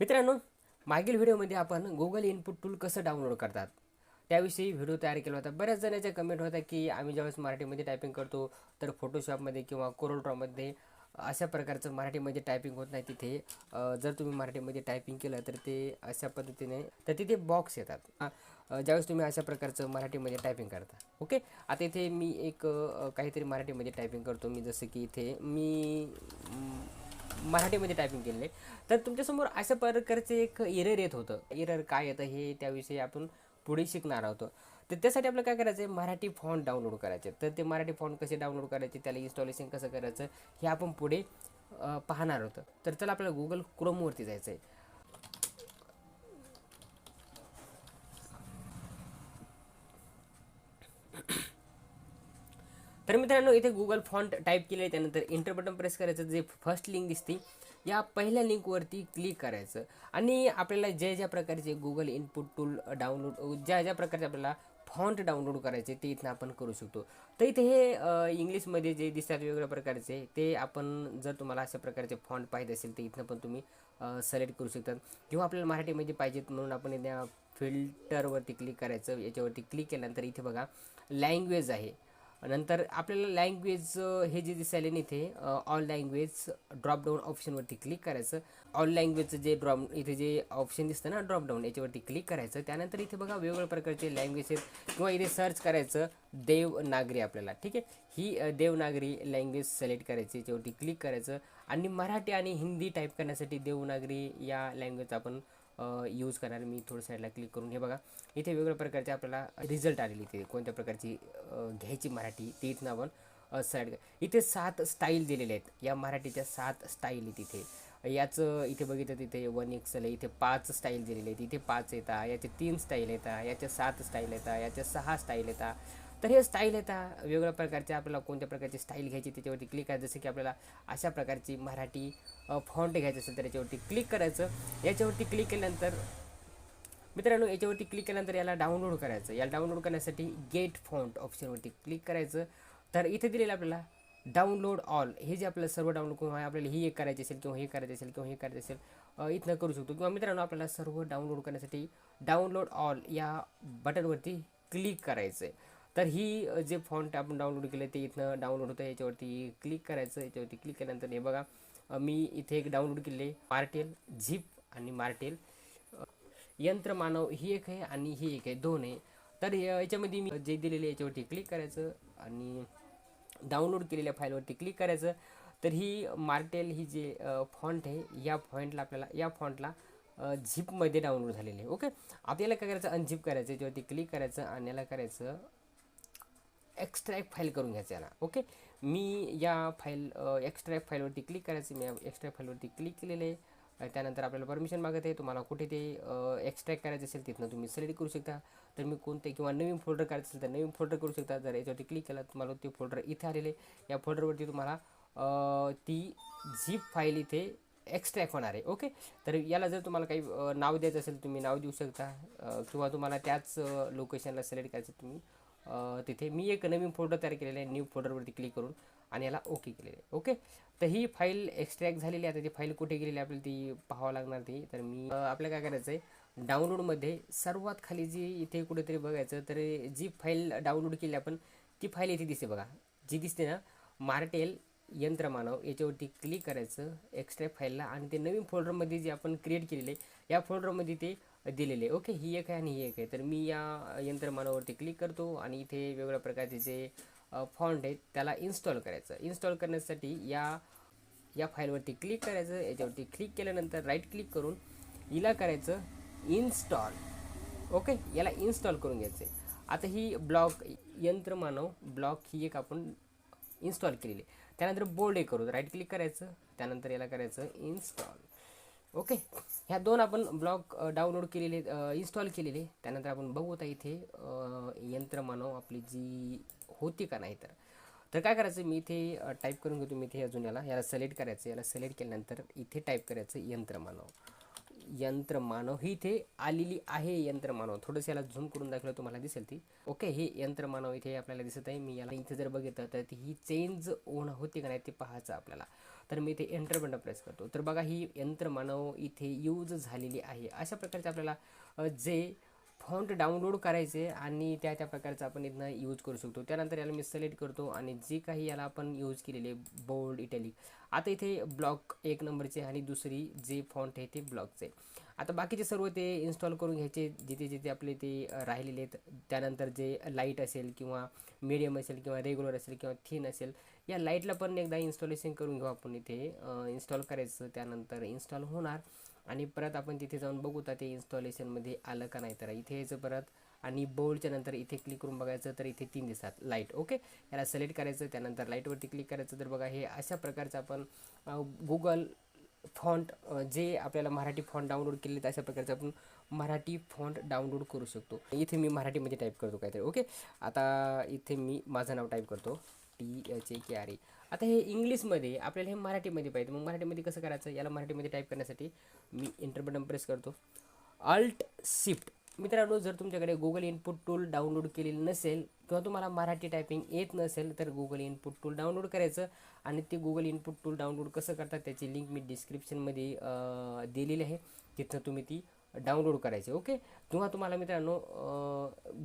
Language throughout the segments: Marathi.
मित्रांनो मागील व्हिडिओमध्ये आपण गुगल इनपुट टूल कसं डाउनलोड करतात? त्याविषयी व्हिडिओ तयार केला होता. बऱ्याच जणांच्या कमेंट होत्या की आम्ही ज्यावेळेस मराठीमध्ये टायपिंग करतो तर फोटोशॉपमध्ये किंवा कोरल ड्रॉमध्ये अशा प्रकारचं मराठीमध्ये टायपिंग होत नाही तिथे. जर तुम्ही मराठीमध्ये टायपिंग केलं तर ते अशा पद्धतीने तर तिथे बॉक्स येतात. ज्यावेळेस तुम्ही अशा प्रकारचं मराठीमध्ये टायपिंग करता. ओके आता इथे मी एक काहीतरी मराठीमध्ये टायपिंग करतो. मी जसं की इथे मी मराठीमध्ये टायपिंग केलेलं. आहे तर तुमच्यासमोर अशा प्रकारचे एक एरर येत होतं. एरर काय येतं हे त्याविषयी आपण पुढे शिकणार आहोत. तर त्यासाठी आपलं काय करायचं आहे मराठी फॉन्ट डाउनलोड करायचे तर ते मराठी फॉन्ट कसे डाउनलोड करायचे? त्याला इन्स्टॉलेशन कसं करायचं? हे आपण पुढे पाहणार होतं तर चला आपल्याला गुगल क्रोमवरती जायचं आहे तर मित्रांनो इथे गुगल फॉन्ट टाईप केले त्यानंतर एंटर बटन प्रेस करायचं जे फर्स्ट लिंक दिसते या पहिल्या लिंकवरती क्लिक करायचं. आणि आपल्याला ज्या ज्या प्रकारचे गुगल इनपुट टूल डाउनलोड ज्या ज्या प्रकारचे आपल्याला फॉन्ट डाउनलोड करायचे ते इथं आपण करू शकतो. तर इथे हे इंग्लिशमध्ये जे दिसतात वेगवेगळ्या प्रकारचे ते आपण जर तुम्हाला अशा प्रकारचे फॉन्ट पाहिजे असेल तर इथनं पण तुम्ही सिलेक्ट करू शकतात. किंवा आपल्याला मराठीमध्ये पाहिजेत म्हणून आपण इथे फिल्टरवरती क्लिक करायचं याच्यावरती क्लिक केल्यानंतर इथे बघा लँग्वेज आहे. नंतर आपल्याला लँग्वेज हे जे दिसायले ना इथे ऑल लँग्वेज ड्रॉपडाऊन ऑप्शनवरती क्लिक करायचं. ऑल लँग्वेजचं जे ड्रॉप इथे जे ऑप्शन दिसतं ना ड्रॉपडाऊन याच्यावरती क्लिक करायचं. त्यानंतर इथे बघा वेगवेगळ्या प्रकारचे लँग्वेज आहेत. किंवा इथे सर्च करायचं देवनागरी आपल्याला. ठीक आहे? ही देवनागरी लँग्वेज सिलेक्ट करायची याच्यावरती क्लिक करायचं. आणि मराठी आणि हिंदी टाईप करण्यासाठी देवनागरी या लँग्वेज आपण यूज करणार. मी थोडं साईडला क्लिक करून हे बघा. इथे वेगवेगळ्या प्रकारचे आपल्याला रिझल्ट आलेले इथे. कोणत्या प्रकारची घ्यायची मराठी ते इथनं आपण साईड इथे सात स्टाईल दिलेले आहेत. या मराठीच्या सात स्टाईल आहेत इथे. याचं इथे बघितलं तिथे वन एक्सल आहे. इथे पाच स्टाईल दिलेले आहेत. इथे पाच येतात याचे तीन स्टाईल येतात याच्या सात स्टाईल येतात याच्या सहा स्टाईल येतात तर हे स्टाईल आहेत वेगवेगळ्या प्रकारचे आपल्याला कोणत्या प्रकारची स्टाईल घ्यायची त्याच्यावरती क्लिक करायचं. जसं की आपल्याला अशा प्रकारची मराठी फॉन्ट घ्यायचं असेल तर याच्यावरती क्लिक करायचं. याच्यावरती क्लिक केल्यानंतर मित्रांनो याच्यावरती क्लिक केल्यानंतर याला डाउनलोड करायचं. याला डाउनलोड करण्यासाठी गेट फॉन्ट ऑप्शनवरती क्लिक करायचं. तर इथे दिलेलं आपल्याला डाउनलोड ऑल हे जे आपल्याला सर्व डाउनलोड किंवा आपल्याला ही एक करायची असेल किंवा हे करायचं असेल किंवा हे करायचं असेल इथनं करू शकतो. किंवा मित्रांनो आपल्याला सर्व डाउनलोड करण्यासाठी डाउनलोड ऑल या बटनवरती क्लिक करायचं आहे तर ही जे फॉन्ट आपण डाउनलोड केलं ते इथनं डाउनलोड होतं याच्यावरती क्लिक करायचं याच्यावरती क्लिक केल्यानंतर हे बघा मी इथे एक डाउनलोड केले मार्टेल झिप आणि मार्टेल यंत्रमानव ही एक आहे आणि ही एक आहे दोन आहे. तर या- याच्यामध्ये मी जे दिलेले याच्यावरती क्लिक करायचं आणि डाउनलोड केलेल्या फाईलवरती क्लिक करायचं. तर ही मार्टेल ही जे फॉन्ट आहे या फॉन्टला आपल्याला या फॉन्टला झिपमध्ये डाउनलोड झालेले आहे ओके? आपल्याला काय करायचं? अनझिप करायचं याच्यावरती क्लिक करायचं आणि याला करायचं एक्स्ट्रॅक्ट फाईल करून घ्यायचं याला ओके मी या फाईल एक्स्ट्रॅक्ट फाईलवरती क्लिक करायचं. मी एक्स्ट्रॅक्ट फाईलवरती क्लिक केलेलं. आहे त्यानंतर आपल्याला परमिशन मागत आहे. तुम्हाला कुठे ते एक्स्ट्रॅक्ट करायचं असेल तिथनं तुम्ही सिलेक्ट करू शकता. तर मी कोणते किंवा नवीन फोल्डर करायचं असेल तर नवीन फोल्डर करू शकता. जर याच्यावरती क्लिक केला तुम्हाला ते फोल्डर इथे आलेले. या फोल्डरवरती तुम्हाला ती झीप फाईल इथे एक्स्ट्रॅक्ट होणार आहे. ओके तर याला जर तुम्हाला काही नाव द्यायचं असेल तुम्ही नाव देऊ शकता. किंवा तुम्हाला त्याच लोकेशनला सिलेक्ट करायचं तुम्ही तिथे मी एक नवीन फोल्डर तयार केलेला आहे न्यू फोल्डरवरती क्लिक करून. आणि याला ओके केलेलं आहे. ओके तर ही फाईल एक्स्ट्रॅक्ट झालेली आहे. आता ती फाईल कुठे गेलेली आहे आपल्याला ती पाहावं लागणार ती तर मी आपल्याला काय करायचं आहे? डाउनलोडमध्ये सर्वात खाली जी इथे कुठेतरी बघायचं तर जी फाईल डाउनलोड केली आपण ती फाईल इथे दिसते बघा. जी दिसते ना मार्टेल यंत्रमानव याच्यावरती क्लिक करायचं एक्स्ट्रॅक्ट फाईलला आणि ते नवीन फोल्डरमध्ये जे आपण क्रिएट केलेले आहे या फोल्डरमध्ये ते दिलेले. ओके ही एक आहे आणि ही एक आहे. तर मी या यंत्रमानावरती क्लिक करतो आणि इथे वेगवेगळ्या प्रकारचे जे फॉन्ट आहेत त्याला इन्स्टॉल करायचं. इन्स्टॉल करण्यासाठी या या फाईलवरती क्लिक करायचं. याच्यावरती क्लिक केल्यानंतर राईट क्लिक करून हिला करायचं इन्स्टॉल ओके याला इन्स्टॉल करून घ्यायचं आहे आता ही ब्लॉक यंत्रमानव ब्लॉक ही एक आपण इन्स्टॉल केलेली आहे. त्यानंतर बोल्ड हे करू. राईट क्लिक करायचं. त्यानंतर याला करायचं इन्स्टॉल ओके. ह्या दोन आपण ब्लॉग डाउनलोड केलेले इन्स्टॉल केलेले. त्यानंतर आपण बघू आता इथे यंत्रमानव आपली जी होती का नाही तर. तर काय करायचं मी इथे टाईप करून घेतो मी इथे अजून याला. याला सिलेक्ट करायचं. याला सिलेक्ट केल्यानंतर इथे टाईप करायचं यंत्रमानव यंत्रमानव ही इथे आलेली आहे यंत्रमानव. थोडंसं याला झूम करून दाखवलं तुम्हाला दिसेल ती. ओके हे यंत्रमानव इथे आपल्याला दिसत आहे. मी याला इथे जर बघितलं तर ती ही चेंज होणं होते का नाही ते पाहायचं आपल्याला. तर मी इथे एंटर बटन प्रेस करतो. तर बघा ही यंत्रमानव इथे यूज झालेली आहे. अशा प्रकारचे आपल्याला जे फॉन्ट डाउनलोड करायचे आणि त्या त्या प्रकारचं आपण इथनं यूज करू शकतो. त्यानंतर याला मी सिलेक्ट करतो आणि जे काही याला आपण यूज केलेले बोल्ड इटॅलिक आता इथे ब्लॉक एक नंबरचे आणि दुसरी जे फॉन्ट आहे ते ब्लॉकचे आता बाकीचे सर्व ते इन्स्टॉल करून घ्यायचे जिथे जिथे आपले ते राहिलेले आहेत. त्यानंतर जे लाइट असेल किंवा मीडियम असेल किंवा रेग्युलर असेल किंवा थिन असेल या लाईटला पण एकदा इन्स्टॉलेशन करून घेऊ आपण इथे. इन्स्टॉल करायचं त्यानंतर इन्स्टॉल होणार. आणि परत आपण तिथे जाऊन बघू तर ते इन्स्टॉलेशनमध्ये आलं का नाही तर. इथे यायचं परत आणि बोल्डच्या नंतर इथे क्लिक करून बघायचं तर इथे तीन दिसतात लाइट ओके याला सिलेक्ट करायचं त्यानंतर लाईटवरती क्लिक करायचं. तर बघा हे अशा प्रकारचं आपण गुगल फॉन्ट जे आपल्याला मराठी फॉन्ट डाउनलोड केले तर अशा प्रकारचं आपण मराठी फॉन्ट डाउनलोड करू शकतो. इथे मी मराठीमध्ये टाईप करतो काहीतरी ओके आता इथे मी माझं नाव टाईप करतो. T H A K R A आता हे इंग्लिशमध्ये आपल्याला हे मराठीमध्ये पाहिजे. मग मराठीमध्ये कसं करायचं? याला मराठीमध्ये टाईप करण्यासाठी मी इंटर बटन प्रेस करतो. अल्ट शिफ्ट मित्रांनो जर तुमच्याकडे गुगल इनपुट टूल डाउनलोड केलेलं नसेल किंवा तुम्हाला मराठी टायपिंग येत नसेल तर गुगल इनपुट टूल डाउनलोड करायचं. आणि ते गुगल इनपुट टूल डाउनलोड कसं करतात त्याची लिंक मी डिस्क्रिप्शनमध्ये दिलेली आहे. तिथं तुम्ही ती डाउनलोड करायचे ओके? किंवा तुम्हाला मित्रांनो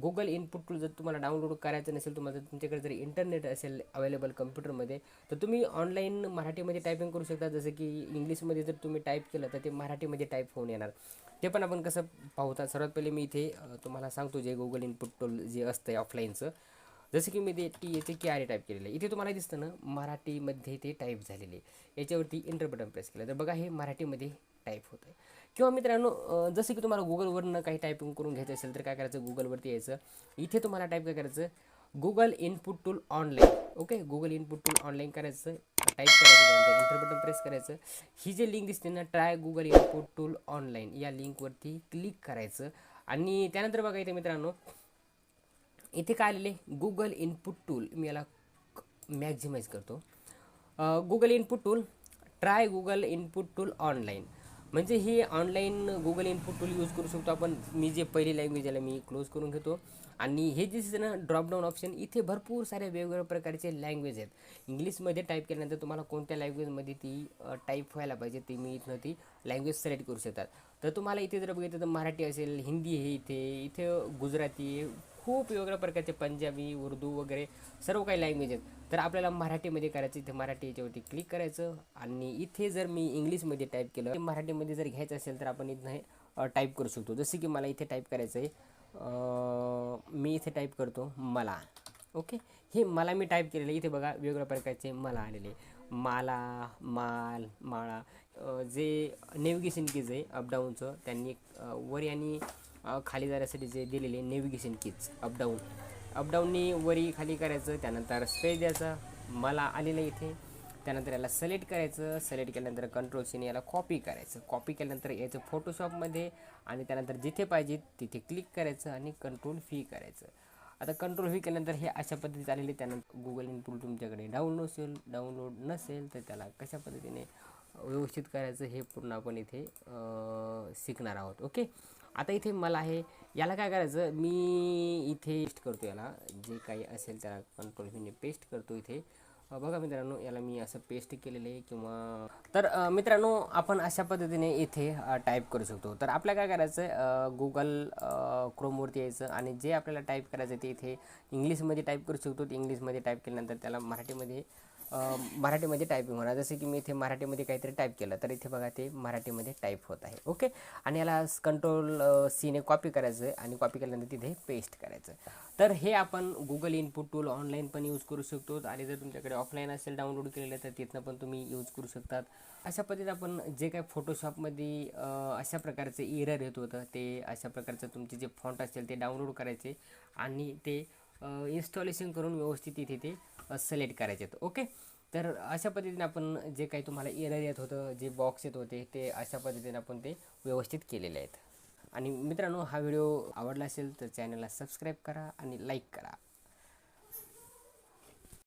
गुगल इनपुट टूल जर तुम्हाला डाउनलोड करायचं नसेल तुम्हाला तुमच्याकडे जर इंटरनेट असेल अवेलेबल कम्प्युटरमध्ये तर तुम्ही ऑनलाईन मराठीमध्ये टायपिंग करू शकता. जसं की इंग्लिशमध्ये जर तुम्ही टाईप केलं तर ते मराठीमध्ये टाईप होऊन येणार. ते पण आपण कसं पाहूता सर्वात पहिले मी इथे तुम्हाला सांगतो जे गुगल इनपुट टूल जे असतं ऑफलाईनचं जसं की मी ते टी याचे के आर ए टाईप केलेलं आहे. इथे तुम्हाला दिसतं ना मराठीमध्ये ते टाईप झालेले आहे. याच्यावरती इंटर बटन प्रेस केलं. तर बघा हे मराठीमध्ये टाईप होतं आहे किंवा मित्रांनो जसं की तुम्हाला गुगलवरनं काही टायपिंग करून घ्यायचं असेल तर काय करायचं? गुगलवरती यायचं. इथे तुम्हाला टाईप काय करायचं? Google input tool online okay Google input tool online करायचं. टाईप करायचं इंटर बटन प्रेस करायचं. ही जे लिंक दिसते ना try Google input tool online या लिंकवरती क्लिक करायचं. आणि त्यानंतर बघा इथे मित्रांनो इथे काय आलेले गुगल इनपुट टूल मी याला मॅक्झिमाइज करतो. Google input tool try Google input tool online म्हणजे हे online Google input tool use करू शकतो आपण. मी जे पहिली लँग्वेज याला मी क्लोज करून घेतो. आणि हे जे दिसतं ना ड्रॉपडाऊन ऑप्शन इथे भरपूर सारे वेगवेगळ्या प्रकारचे लँग्वेज आहेत. इंग्लिशमध्ये टाईप केल्यानंतर तुम्हाला कोणत्या लँग्वेजमध्ये ती टाईप व्हायला पाहिजे ती मी इथनं ती लँग्वेज सिलेक्ट करू शकतात. तर तुम्हाला इथे जर बघितलं तर मराठी असेल हिंदी आहे इथे इथे गुजराती खूप वेगवेगळ्या प्रकारचे पंजाबी उर्दू वगैरे सर्व काही लँग्वेज आहेत. तर आपल्याला मराठीमध्ये करायचं इथे मराठी याच्यावरती क्लिक करायचं आणि इथे जर मी इंग्लिशमध्ये टाईप केलं मराठीमध्ये जर घ्यायचं असेल तर आपण इथं हे टाईप करू शकतो. जसं की मला इथे टाईप करायचं आहे मी इथे टाईप करतो मला. ओके हे मला मी टाईप केलेलं इथे बघा वेगवेगळ्या प्रकारचे मला आलेले माला माल माळा जे नेव्हिगेशन कीज आहे अपडाऊनचं त्यांनी वर वरी आणि खाली जाण्यासाठी जे दिलेले नेव्हिगेशन किट्स अपडाऊन अपडाऊननी वरी खाली करायचं त्यानंतर स्पेस द्यायचा. मला आलेलं इथे. त्यानंतर याला सिलेक्ट करायचं. सिलेक्ट केल्यानंतर कंट्रोल सीने याला कॉपी करायचं. कॉपी केल्यानंतर याचं फोटोशॉपमध्ये आणि त्यानंतर जिथे पाहिजे तिथे क्लिक करायचं आणि कंट्रोल फी करायचं. आता कंट्रोल फी केल्यानंतर हे अशा पद्धतीत आलेले. त्यानंतर गुगल इनपुट तुमच्याकडे डाउनलोड असेल डाउनलोड नसेल तर त्याला कशा पद्धतीने व्यवस्थित करायचं हे पूर्ण आपण इथे शिकणार आहोत. ओके आता इथे मला आहे याला काय करायचं मी इथे पेस्ट करतो याला. जे काही असेल त्याला कंट्रोल मी पेस्ट करतो इथे. बघा मित्रांनो याला मी असं पेस्ट केलेलं आहे किंवा तर मित्रांनो आपण अशा पद्धतीने इथे टाईप करू शकतो. तर आपल्या काय करायचं गुगल क्रोमवरती यायचं आणि जे आपल्याला टाईप करायचं ते इथे इंग्लिशमध्ये टाईप करू शकतो. ते इंग्लिशमध्ये टाईप केल्यानंतर त्याला मराठीमध्ये मराठीमध्ये टायपिंग होणार. जसं की मी इथे मराठीमध्ये काहीतरी टाईप केलं तर इथे बघा ते मराठीमध्ये टाईप होत आहे. ओके आणि याला कंट्रोल सीने कॉपी करायचं आहे आणि कॉपी केल्यानंतर तिथे पेस्ट करायचं तर हे आपण गुगल इनपुट टूल ऑनलाईन पण यूज करू शकतो. आणि जर तुमच्याकडे ऑफलाईन असेल डाउनलोड केलेलं तर तिथनं पण तुम्ही यूज करू शकतात. अशा पद्धतीने आपण जे काय फोटोशॉपमध्ये अशा प्रकारचे इरर येत होतं ते अशा प्रकारचं तुमचे जे फॉन्ट असेल ते डाउनलोड करायचे आणि ते इन्स्टॉलेशन करून व्यवस्थित इथे ते सिलेक्ट करायचे आहेत. ओके तर अशा पद्धतीने आपण जे काही तुम्हाला एरर येत होतं जे बॉक्स येत होते ते अशा पद्धतीने आपण ते व्यवस्थित केलेले आहेत. आणि मित्रांनो हा व्हिडिओ आवडला असेल तर चॅनलला सबस्क्राईब करा आणि लाईक करा.